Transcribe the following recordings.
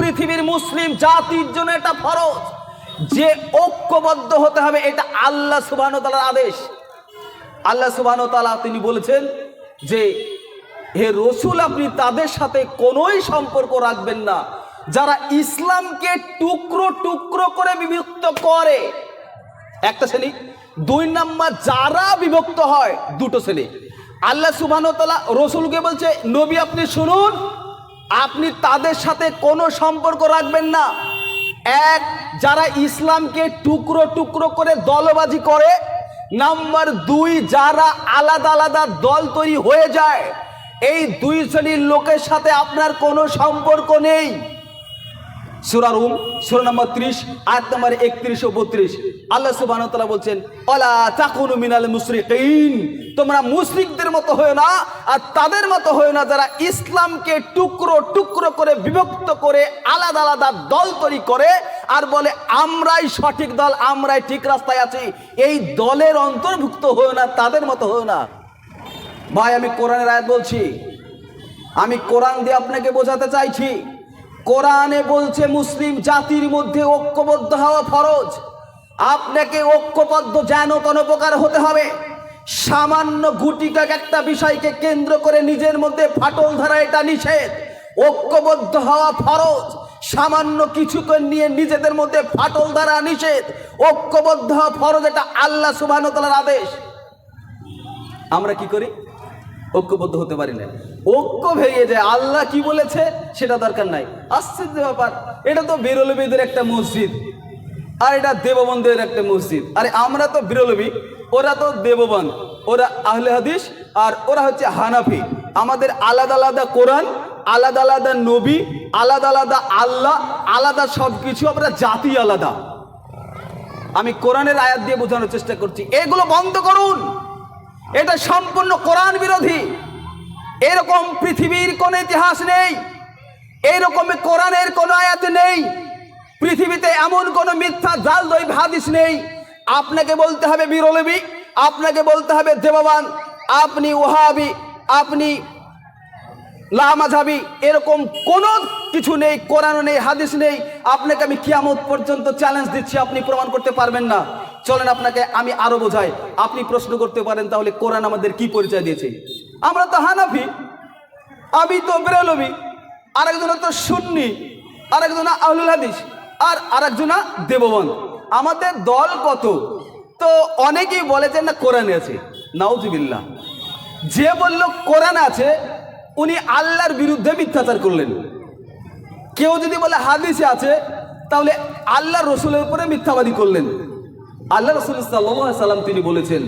পৃথিবীর মুসলিম জাতির জন্য এটা ফরজ। যে ঐক্যবদ্ধ হতে হবে, এটা আল্লাহ সুবাহ তালার আদেশ। আল্লাহ সুবাহ তালা তিনি বলেছেন যে, হে রসুল, আপনি তাদের সাথে কোনোই সম্পর্ক রাখবেন না। যারা ইসলামকে টুকরো টুকরো করে বিভক্ত করে, একটা শ্রেণি। দুই নাম্বার, যারা বিভক্ত হয়, দুটো শ্রেণি। আল্লাহ সুবাহ রসুলকে বলছে, নবী আপনি শুনুন আপনি তাদের সাথে কোনো সম্পর্ক রাখবেন না। এক, যারা ইসলামকে টুকরো টুকরো করে দলবাজি করে। নাম্বার দুই, যারা আলাদা আলাদা দল তৈরি হয়ে যায়। এই দুই শ্রেণির লোকের সাথে আপনার কোনো সম্পর্ক নেই। সুরা রুম, সুরা নম্বর ত্রিশ, আয়াত নম্বর একত্রিশ ও বত্রিশ। আল্লাহ সুবাহ বলছেন অলা তাকুনু মিনাল মুশরিকিন। তোমরা মুশরিকদের মতো হয়ে না, আর তাদের মতো হয়ে না যারা ইসলামকে টুকরো টুকরো করে বিভক্ত করে আলাদা আলাদা দল তৈরি করে আর বলে, আমরাই সঠিক দল, আমরাই ঠিক রাস্তায় আছি। এই দলের অন্তর্ভুক্ত হয়ে না, তাদের মতো হয়ে না। ভাই, আমি কোরআনের আয়াত বলছি। আমি কোরআন দিয়ে আপনাকে বোঝাতে চাইছি কোরআনে বলছে মুসলিম জাতির মধ্যে ঐক্যবদ্ধ হওয়া ফরজ। আপনাকে ঐক্যবদ্ধ যেন কোনো প্রকার হতে হবে। সামান্য গুটিকাক একটা বিষয়কে কেন্দ্র করে নিজের মধ্যে ফাটল ধরা এটা নিষেধ। ঐক্যবদ্ধ হওয়া ফরজ। সামান্য কিছুকে নিয়ে নিজেদের মধ্যে ফাটল ধরা নিষেধ। ঐক্যবদ্ধ হওয়া ফরজ এটা আল্লাহ সুবাহতালার আদেশ। আমরা কি করি? ঐক্যবদ্ধ হতে পারি না ঐক্য ভেঙে যায় আল্লাহ কি বলেছে, সেটা দরকার নাই। আশ্চর্য ব্যাপার, এটা তো বেরলবীদের একটা মসজিদ, আর এটা দেববন্ধের একটা মসজিদ। আরে আমরা তো বিরলবী, ওরা তো দেববন ওরা আহলে হাদিস, আর ওরা হচ্ছে হানাফি। আমাদের আলাদা আলাদা কোরআন, আলাদা আলাদা নবী, আলাদা আলাদা আল্লাহ, আলাদা সব কিছু আমরা জাতি আলাদা। আমি কোরআনের আয়াত দিয়ে বোঝানোর চেষ্টা করছি, এগুলো বন্ধ করুন। এটা সম্পূর্ণ কোরআন বিরোধী। এরকম পৃথিবীর কোন ইতিহাস নেই এইরকম কোরআনের কোনো আয়াত নেই, পৃথিবীতে এমন কোনো মিথ্যা জাল দই হাদিস নেই। আপনাকে বলতে হবে বিরলবি, আপনাকে বলতে হবে দেববান, আপনি ওহাবি, আপনি লামাঝাবি এরকম কোনো কিছু নেই কোরআনও নেই, হাদিস নেই। আপনাকে আমি কিয়ামত পর্যন্ত চ্যালেঞ্জ দিচ্ছি, আপনি প্রমাণ করতে পারবেন না। চলেন আপনাকে আমি আরও বোঝাই। আপনি প্রশ্ন করতে পারেন, তাহলে কোরআন আমাদের কি পরিচয় দিয়েছে? আমরা তো হানাফি, আমি তো বেরলবি, আরেকজন তো সুন্নি, আরেকজন আহলুল হাদিস, আর আরেকজন দেববন। আমাদের দল কত? তো অনেকেই বলে যে না, কোরআনে আছে। নাউজুবিল্লাহ। যে বলল কোরআন আছে উনি আল্লাহর বিরুদ্ধে মিথ্যাচার করলেন। কেউ যদি বলে হাদিসে আছে, তাহলে আল্লাহ রসুলের উপরে মিথ্যাবাদী করলেন। আল্লাহ রসুল সাল্লাম তিনি বলেছেন,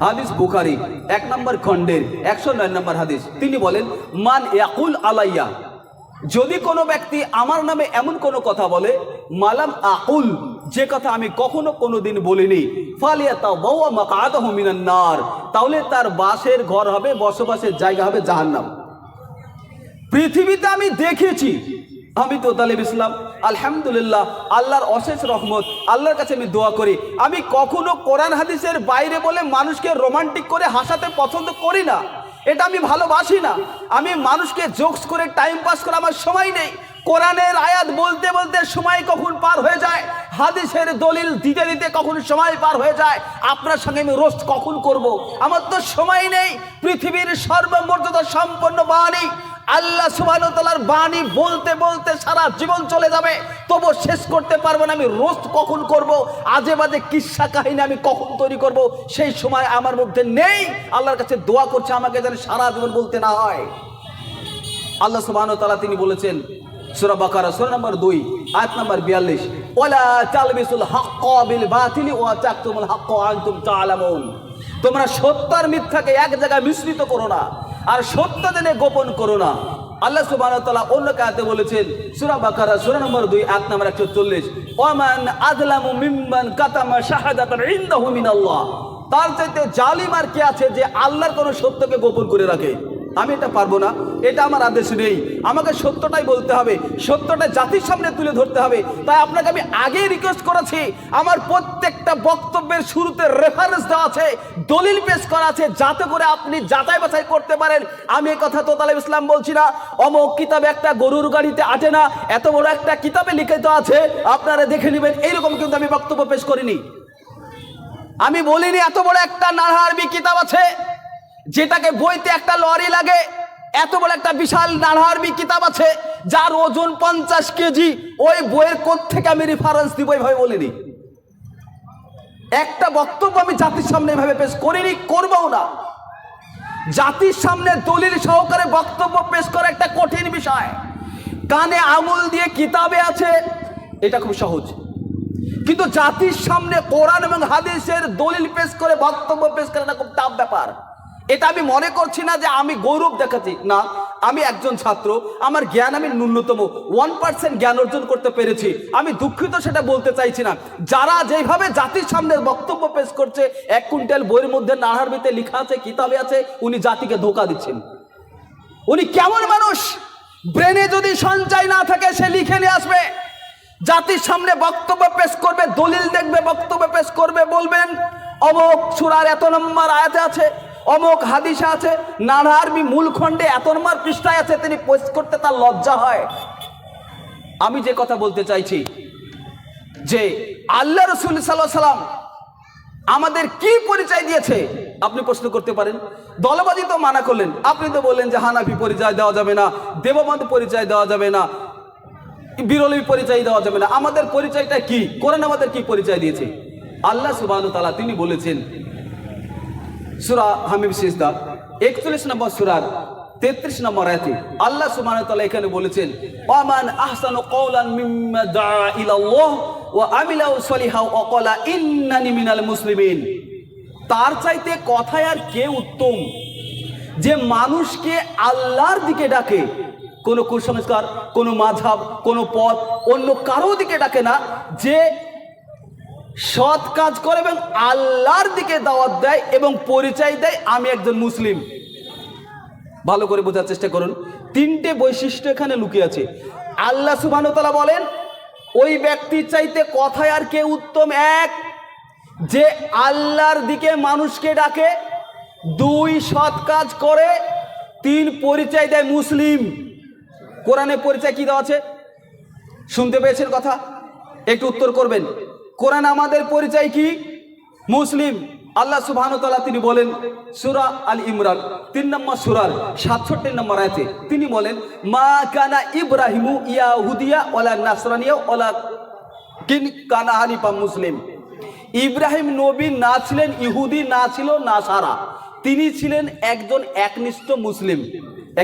হাদিস বুখারি, এক নম্বর খণ্ডের, একশো নয় নম্বর হাদিস। তিনি বলেন, মান ইয়াকুল আলাইয়া। যদি কোনো ব্যক্তি আমার নামে এমন কোনো কথা বলে, মালাম আকুল, যে কথা আমি কখনো কোনো দিন বলিনি, ফালিয়া তাও বউয়া মাকাদাহ মিনান নার, তাহলে তার বাসের ঘর হবে, বসবাসের জায়গা হবে জাহান্নাম। পৃথিবীতে আমি দেখেছি। আমি তো তালেব ইসলাম, আলহামদুলিল্লাহ, আল্লাহর অশেষ রহমত, আল্লাহর কাছে আমি দোয়া করি। আমি কখনো কোরআন হাদিসের বাইরে বলে মানুষকে রোমান্টিক করে হাসাতে পছন্দ করি না। এটা আমি ভালোবাসি না। আমি মানুষকে জোকস করে টাইম পাস করে আমার সময় নেই। কোরআনের আয়াত বলতে বলতে সময় কখন পার হয়ে যায়? হাদিসের দলিল দিতে দিতে কখন সময় পার হয়ে যায়? আপনার সঙ্গে আমি রোস্ট কখন করব। আমার তো সময় নেই। পৃথিবীর সর্বমর্যাদা সম্পন্ন বাণী আল্লাহ সুবাহতালার বাণী বলতে বলতে সারা জীবন চলে যাবে। তবু শেষ করতে পারব না, আমি রোস্ট কখন করব? আজে বাজে কিসা কাহিনী আমি কখন তৈরি করব? সেই সময় আমার মধ্যে নেই। আল্লাহর কাছে দোয়া করছে আমাকে যেন সারা জীবন বলতে না হয়। আল্লাহ সুবাহ তালা তিনি বলেছেন নম্বর দুই নম্বর বিয়াল্লিশ ওলা বিল তোমরা সত্য আর মিথ্যাকে এক জায়গায় মিশ্রিত করো না। আর সত্য জেনে গোপন করো না। আল্লাহ সুবাহ অন্য কায়াতে বলেছেন, সুরা বাকারা, সুরা নম্বর দুই, এক নম্বর একশো চল্লিশ ওমান আদলামু মিম্মান কাতামা শাহাদাতান ইনদাহু মিনাল্লাহ। তার চাইতে জালিম আর কে আছে যে আল্লাহর কোনো সত্যকে গোপন করে রাখে? আমি এটা পারব না, এটা আমার আদেশ নেই। আমাকে সত্যটাই বলতে হবে, সত্যটা জাতির সামনে তুলে ধরতে হবে। তাই আপনাকে আমি আগেই রিকোয়েস্ট করেছি, আমার প্রত্যেকটা বক্তব্যের শুরুতে রেফারেন্স দেওয়া আছে, দলিল পেশ করা আছে, যাতে করে আপনি যাচাই বাছাই করতে পারেন। আমি কথা তোতালেব ইসলাম বলছি না, অমক কিতাবে একটা গরুর গাড়িতে আছে না, এত বড় একটা কিতাবে লিখিত আছে, আপনারা দেখে নেবেন এইরকম কিন্তু আমি বক্তব্য পেশ করিনি। আমি বলিনি, এত বড় একটা নারহারবি কিতাব আছে। যেটাকে বইতে একটা লরি লাগে, এত বড় একটা বিশাল নারহারবি কিতাব আছে, যার ওজন পঞ্চাশ কেজি। ওই বইয়ের থেকে আমি রেফারেন্স দিব এইভাবে বলিনি। একটা বক্তব্য আমি জাতির সামনে এভাবে পেশ করিনি, করবও না। জাতির সামনে দলিল সহকারে বক্তব্য পেশ করা একটা কঠিন বিষয়। কানে আঙুল দিয়ে কিতাবে আছে, এটা খুব সহজ। কিন্তু জাতির সামনে কোরআন এবং হাদিসের দলিল পেশ করে বক্তব্য পেশ করে এটা খুব টাফ ব্যাপার। এটা আমি মনে করছি না যে আমি গৌরব দেখাচ্ছি। না, আমি একজন ছাত্র, আমার জ্ঞান আমি ন্যূনতম ওয়ান পার্সেন্ট জ্ঞান অর্জন করতে পেরেছি। আমি দুঃখিত সেটা বলতে চাইছি না। যারা যেভাবে জাতির সামনে বক্তব্য পেশ করছে, এক কুইন্টাল বইয়ের মধ্যে নাহারবিতে লেখা আছে, কিতাবে আছে, উনি জাতিকে ধোকা দিচ্ছেন। উনি কেমন মানুষ? ব্রেনে যদি সঞ্চয় না থাকে, সে লিখে নিয়ে আসবে। জাতির সামনে বক্তব্য পেশ করবে, দলিল দেখবে, বক্তব্য পেশ করবে, বলবেন, অমক সুরার এত নম্বর আয়াতে আছে অমক হাদিসে আছে, নানা আরবি মূল খণ্ডে এত নম্বর পৃষ্ঠায় আছে, তিনি পেশ করতে তার লজ্জা হয়। আমি যে কথা বলতে চাইছি, যে আল্লাহ রসুল সাল্লাহ সাল্লাম আমাদের কি পরিচয় দিয়েছে, আপনি প্রশ্ন করতে পারেন। দলবাজি তো মানা করলেন, আপনি তো বললেন যে হানাফি পরিচয় দেওয়া যাবে না দেববন্ধ পরিচয় দেওয়া যাবে না বিরলী পরিচয় দেওয়া যাবে না। আমাদের পরিচয়টা কি? কোরআন আমাদের কি পরিচয় দিয়েছে? আল্লাহ সুবাহ তালা তিনি বলেছেন সুরা হামিম সিজদা, একচল্লিশ নম্বর সুরার তেত্রিশ নম্বর আয়াতে। আল্লাহ তাআলা এখানে বলেছেন, ওয়ামান আহসানু কওলান মিম্মা আমিলাউ সলিহা ক্বালা ইন্নানি মিনাল মুসলিমিন। তার চাইতে কথায় আর কে উত্তম? যে মানুষকে আল্লাহর দিকে ডাকে, কোনো কুসংস্কার, কোনো মাঝাব, কোনো পথ অন্য কারও দিকে ডাকে না, যে সৎ কাজ করে এবং আল্লাহর দিকে দাওয়াত দেয় এবং পরিচয় দেয় আমি একজন মুসলিম। ভালো করে বোঝার চেষ্টা করুন। তিনটে বৈশিষ্ট্য এখানে লুকিয়ে আছে। আল্লাহ সুবাহতালা বলেন, ওই ব্যক্তির চাইতে কথায় আর কে উত্তম এক? যে আল্লাহর দিকে মানুষকে ডাকে, দুই সৎ কাজ করে, তিন পরিচয় দেয় মুসলিম। কোরআনে পরিচয় কি দেওয়া আছে? শুনতে পেয়েছেন কথা? একটু উত্তর করবেন। কোরআন আমাদের পরিচয় কি? মুসলিম। আল্লাহ সুবহানতাল্লাহ তিনি বলেন, সুরা আল ইমরান, তিন নম্বর সুরার সাতষট্টি নম্বর আছে তিনি বলেন, মা কানা ইব্রাহিমু ইয়াহুদিয়া ওলা নাসরানিয়া ওলা কিন কানা হানিফা মুসলিম। ইব্রাহিম নবী না ছিলেন ইহুদি, না ছিল না সারা তিনি ছিলেন একজন একনিষ্ঠ মুসলিম।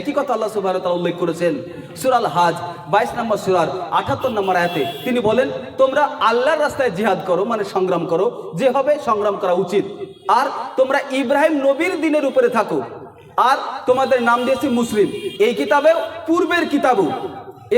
একই কথা আল্লাহ সুবাহ উল্লেখ করেছেন সুরাল হাজ বাইশ নম্বর সুরার আঠাত্তর নম্বর আয়াতে। তিনি বলেন, তোমরা আল্লাহর রাস্তায় জিহাদ করো মানে সংগ্রাম করো যেভাবে সংগ্রাম করা উচিত। আর তোমরা ইব্রাহিম নবীর দিনের উপরে থাকো। আর তোমাদের নাম দিয়েছি মুসলিম। এই কিতাবেও পূর্বের কিতাবও।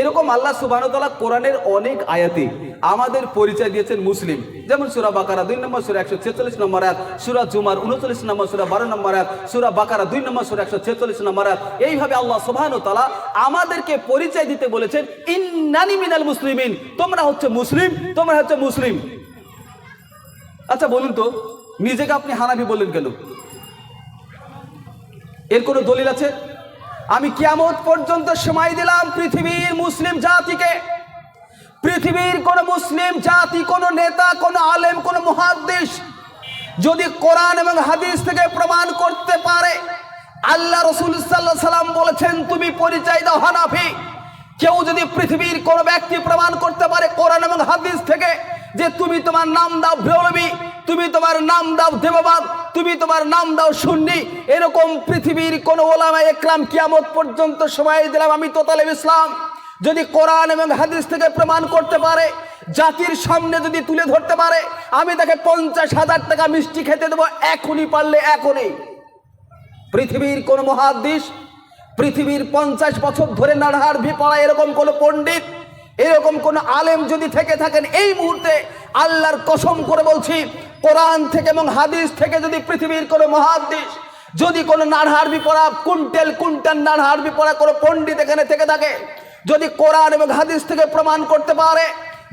এরকম আল্লাহ সুবাহতাল্লাহ কোরআনের অনেক আয়াতে আমাদের পরিচয় দিয়েছেন মুসলিম। যেমন সুরা বাকারা দুই নম্বর সুরা একশো ছেচল্লিশ নম্বর এক সুরা জুমার উনচল্লিশ নম্বর সুরা বারো নম্বর আয়াত, সুরা বাকারা দুই নম্বর সুরা একশো ছেচল্লিশ নম্বর আয়াত। এইভাবে আল্লাহ সুবাহতালা আমাদেরকে পরিচয় দিতে বলেছেন, ইন্নানি মিনাল মুসলিমিন। তোমরা হচ্ছে মুসলিম, তোমরা হচ্ছে মুসলিম। আচ্ছা বলুন তো, নিজেকে আপনি হানাফি বললেন কেন? এর কোনো দলিল আছে? আমি কিয়ামত পর্যন্ত সময় দিলাম পৃথিবীর মুসলিম জাতিকে। পৃথিবীর কোন মুসলিম জাতি, কোন নেতা, কোন আলেম, কোন মহাদ্দেশ যদি কোরআন এবং হাদিস থেকে প্রমাণ করতে পারে, আল্লাহ রসুল সাল্লাম বলেছেন, তুমি পরিচয় দাও হানাফি। কেউ যদি পৃথিবীর কোন ব্যক্তি প্রমাণ করতে পারে কোরআন এবং হাদিস থেকে যে, তুমি তোমার নাম দাও বেরবি তুমি তোমার নাম দাও দেববাদ তুমি তোমার নাম দাও সুন্নি। এরকম পৃথিবীর কোন ওলামা একরাম কিয়ামত পর্যন্ত সময় দিলাম আমি তোতালেব ইসলাম। যদি কোরআন এবং হাদিস থেকে প্রমাণ করতে পারে, জাতির সামনে যদি তুলে ধরতে পারে, আমি তাকে পঞ্চাশ হাজার টাকা মিষ্টি খেতে দেবো এখনই পারলে এখনই। পৃথিবীর কোন মহাদেশ পৃথিবীর পঞ্চাশ বছর ধরে নাড়াহার পড়া এরকম কোন পণ্ডিত, এরকম কোন আলেম যদি থেকে থাকেন, এই মুহূর্তে আল্লাহর কসম করে বলছি কোরআন থেকে এবং হাদিস থেকে যদি পৃথিবীর কোন মহাদিস, যদি কোনো নানহারবি পড়া কুইন্টেল কুইন্টাল নানহারবি পড়া কোনো পণ্ডিত এখানে থেকে থাকে, যদি কোরআন এবং হাদিস থেকে প্রমাণ করতে পারে,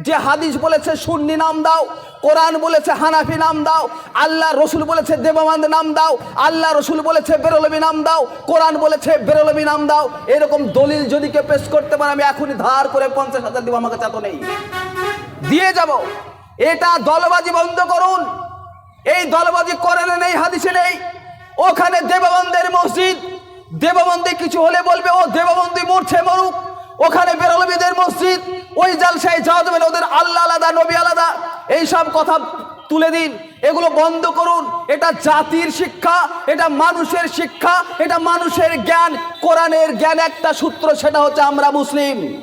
যে হাদিস বলেছে সুন্নি নাম দাও, কোরআন বলেছে হানাফি নাম দাও, আল্লাহ রসুল বলেছে দেবানন্দ নাম দাও, আল্লাহ রসুল বলেছে বেরলবি নাম দাও, কোরআন বলেছে বেরলবি নাম দাও, এরকম দলিল যদি কেউ পেশ করতে পারে, আমি এখনই ধার করে পঞ্চাশ হাজার দিব আমাকে চাতো নেই। দিয়ে যাব। এটা দলবাজি বন্ধ করুন। এই দলবাজি করেন নেই হাদিসে নেই। ওখানে দেববন্ধের মসজিদ। দেববন্ধে কিছু হলে বলবে ও দেববন্ধী মরছে মরুক। ওখানে বেরলবিদের মসজিদ। ওই জালসায় যাওয়া যাবে না, ওদের আল্লাহ আলাদা নবী আলাদা। এইসব কথা তুলে দিন। এগুলো বন্ধ করুন। এটা জাতির শিক্ষা এটা মানুষের শিক্ষা এটা মানুষের জ্ঞান। কোরআনের জ্ঞান একটা সূত্র সেটা হচ্ছে আমরা মুসলিম।